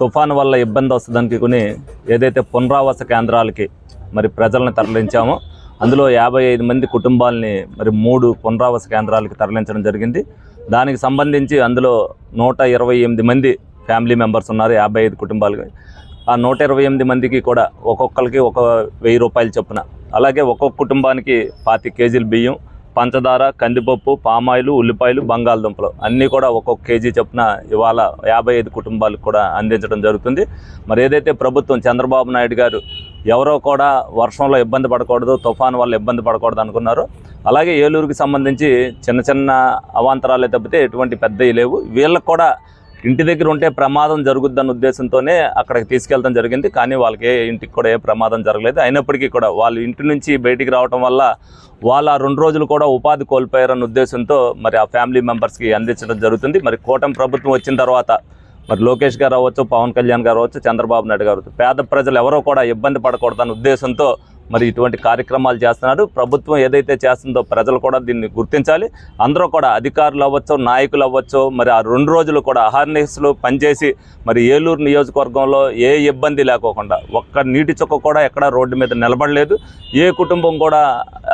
తుఫాను వల్ల ఇబ్బంది వస్తుందనుకుని ఏదైతే పునరావాస కేంద్రాలకి మరి ప్రజలను తరలించామో అందులో యాభై ఐదు మంది కుటుంబాలని మరి మూడు పునరావాస కేంద్రాలకి తరలించడం జరిగింది. దానికి సంబంధించి అందులో నూట ఇరవై ఎనిమిది మంది ఫ్యామిలీ మెంబర్స్ ఉన్నారు యాభై ఐదు కుటుంబాలకి ఆ నూట ఇరవై ఎనిమిది మందికి కూడా ఒక్కొక్కరికి ఒక వెయ్యి రూపాయలు చొప్పున. అలాగే ఒక్కొక్క కుటుంబానికి పాతి కేజీలు బియ్యం పంచదార కందిపప్పు పామాయిలు ఉల్లిపాయలు బంగాళదుంపలు. అన్నీ కూడా ఒక్కొక్క కేజీ చొప్పున ఇవాళ యాభై ఐదు కుటుంబాలకు కూడా అందించడం జరుగుతుంది. మరి ఏదైతే ప్రభుత్వం చంద్రబాబు నాయుడు గారు ఎవరో కూడా వర్షంలో ఇబ్బంది పడకూడదు తుఫాను వల్ల ఇబ్బంది పడకూడదు అనుకున్నారో అలాగే ఏలూరుకి సంబంధించి చిన్న చిన్న అవాంతరాలే తప్పితే ఎటువంటి పెద్దవి లేవు. వీళ్ళకి కూడా ఇంటి దగ్గర ఉంటే ప్రమాదం జరుగుద్దన్న ఉద్దేశంతోనే అక్కడికి తీసుకెళ్ళడం జరిగింది. కానీ వాళ్ళకి ఏ ఇంటికి కూడా ఏ ప్రమాదం జరగలేదు. అయినప్పటికీ కూడా వాళ్ళు ఇంటి నుంచి బయటికి రావడం వల్ల వాళ్ళు ఆ రెండు రోజులు కూడా ఉపాధి కోల్పోయారన్న ఉద్దేశంతో మరి ఆ ఫ్యామిలీ మెంబర్స్కి అందించడం జరుగుతుంది. మరి కూటమి ప్రభుత్వం వచ్చిన తర్వాత మరి లోకేష్ గారు అవ్వచ్చు పవన్ కళ్యాణ్ గారు అవ్వచ్చు చంద్రబాబు నాయుడు గారు పేద ప్రజలు ఎవరో కూడా ఇబ్బంది పడకూడదన్న ఉద్దేశంతో మరి ఇటువంటి కార్యక్రమాలు చేస్తున్నారు. ప్రభుత్వం ఏదైతే చేస్తుందో ప్రజలు కూడా దీన్ని గుర్తించాలి. అందరూ కూడా అధికారులు అవ్వచ్చు నాయకులు అవ్వచ్చు మరి ఆ రెండు రోజులు కూడా అహర్నిస్లు పనిచేసి మరి ఏలూరు నియోజకవర్గంలో ఏ ఇబ్బంది లేకోకుండా ఒక్క నీటి చుక్క కూడా ఎక్కడ రోడ్డు మీద నిలబడలేదు. ఏ కుటుంబం కూడా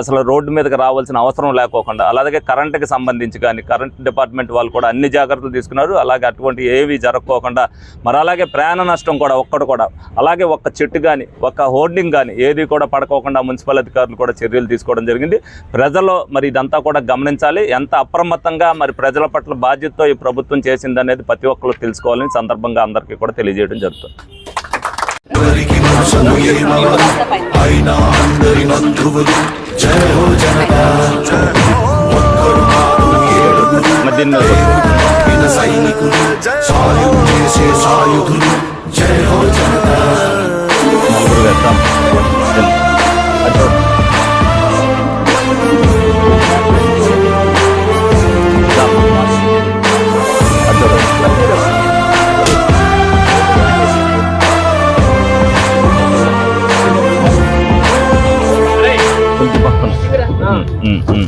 అసలు రోడ్డు మీదకి రావాల్సిన అవసరం లేకోకుండా అలాగే కరెంటుకి సంబంధించి కానీ కరెంట్ డిపార్ట్మెంట్ వాళ్ళు కూడా అన్ని జాగ్రత్తలు తీసుకున్నారు. అలాగే అటువంటి ఏవి జరగకోకుండా మరి అలాగే ప్రాణ నష్టం కూడా ఒక్కడు కూడా అలాగే ఒక్క చెట్టు కానీ ఒక్క హోర్డింగ్ కానీ ఏది కూడా పడకోకుండా మున్సిపల్ అధికారులు కూడా చర్యలు తీసుకోవడం జరిగింది. ప్రజలు మరి ఇదంతా కూడా గమనించాలి. ఎంత అప్రమత్తంగా మరి ప్రజల పట్ల బాధ్యతతో ఈ ప్రభుత్వం చేసింది అనేది ప్రతి ఒక్కరు తెలుసుకోవాలని సందర్భంగా అందరికీ కూడా తెలియజేయడం జరుగుతుంది. అయినా అందరి మంత్రువులు జయ హో జనతా సైనికులు సాయం చేసే సాయుధులు జయ హో జనతా. 음, 음, 음,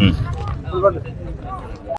음. 음.